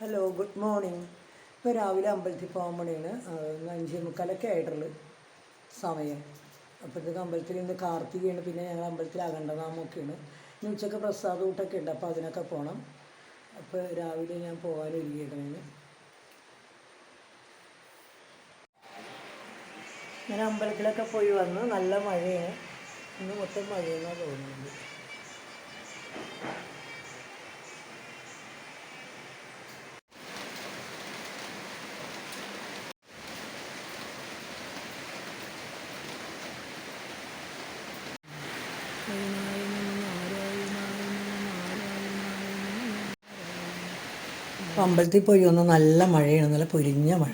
Hello good morning ഇപ്പോൾ രാവിലെ അമ്പലത്തിൽ പോകാൻ വേണ്ടിയാണ് അഞ്ചേ മുക്കാലൊക്കെ ആയിട്ടുള്ളു സമയം. അപ്പോഴത്തേക്ക് അമ്പലത്തിൽ ഇന്ന് കാർത്തികയാണ് പിന്നെ ഞങ്ങൾ അമ്പലത്തിൽ അഖണ്ഡനാമൊക്കെയാണ് ഇന്ന് ഉച്ചയ്ക്ക് പ്രസാദ ഊട്ടൊക്കെ ഉണ്ട് അപ്പോൾ അതിനൊക്കെ പോകണം അപ്പോൾ രാവിലെ ഞാൻ പോകാൻ ഒരുങ്ങിയേക്കണേന്. ഞാൻ അമ്പലത്തിലൊക്കെ പോയി വന്ന് നല്ല മഴയാണ്. ഇന്ന് മൊത്തം മഴയെന്നാണ് തോന്നുന്നത്. അമ്പലത്തിൽ പോയി വന്ന നല്ല മഴയാണ് നല്ല പൊരിഞ്ഞ മഴ.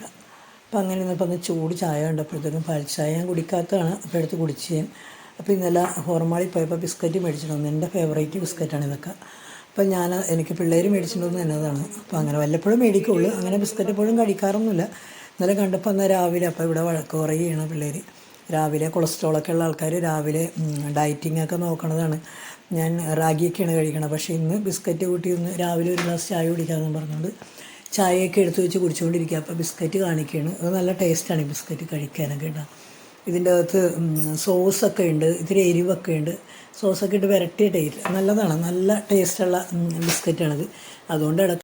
അപ്പോൾ അങ്ങനെ ഇന്നിപ്പോൾ ഒന്ന് ചൂട് ചായ കണ്ടപ്പോഴത്തേക്കും പാൽച്ചായ ഞാൻ കുടിക്കാത്തതാണ് അപ്പോൾ എടുത്ത് കുടിച്ച്. ഞാൻ അപ്പോൾ ഇന്നലെ ഹോർമാളിൽ പോയപ്പോൾ ബിസ്ക്കറ്റ് മേടിച്ചിട്ട് എന്റെ ഫേവറേറ്റ് ബിസ്ക്കറ്റാണ് ഇതൊക്കെ. അപ്പം ഞാൻ എനിക്ക് പിള്ളേർ മേടിച്ചിട്ടുണ്ടെന്ന് എന്നതാണ്. അപ്പോൾ അങ്ങനെ വല്ലപ്പോഴും മേടിക്കുള്ളൂ അങ്ങനെ ബിസ്ക്കറ്റ് എപ്പോഴും കഴിക്കാറൊന്നുമില്ല. ഇന്നലെ കണ്ടപ്പോൾ എന്നാൽ രാവിലെ അപ്പോൾ ഇവിടെ വഴക്ക് കുറയുകയാണ് പിള്ളേർ രാവിലെ കൊളസ്ട്രോളൊക്കെ ഉള്ള ആൾക്കാർ രാവിലെ ഡയറ്റിംഗ് ഒക്കെ നോക്കണതാണ്. ഞാൻ റാഗിയൊക്കെയാണ് കഴിക്കണത്. പക്ഷേ ഇന്ന് ബിസ്ക്കറ്റ് കൂട്ടി ഒന്ന് രാവിലെ ഒരു ഗ്ലാസ് ചായ കുടിക്കാമെന്ന് പറഞ്ഞുകൊണ്ട് ചായയൊക്കെ എടുത്തു വെച്ച് കുടിച്ചുകൊണ്ടിരിക്കുക അപ്പോൾ ബിസ്ക്കറ്റ് കാണിക്കുകയാണ് അത് നല്ല ടേസ്റ്റാണ് ഈ ബിസ്ക്കറ്റ് കഴിക്കാനൊക്കെ കേട്ടോ. ഇതിന്റെ അകത്ത് സോസൊക്കെ ഉണ്ട്. ഇത്തിരി എരിവൊക്കെ ഉണ്ട്. സോസൊക്കെ ഇട്ട് വരട്ടിയ ടേസ്റ്റ് നല്ലതാണ്. നല്ല ടേസ്റ്റുള്ള ബിസ്ക്കറ്റാണത് അതുകൊണ്ട്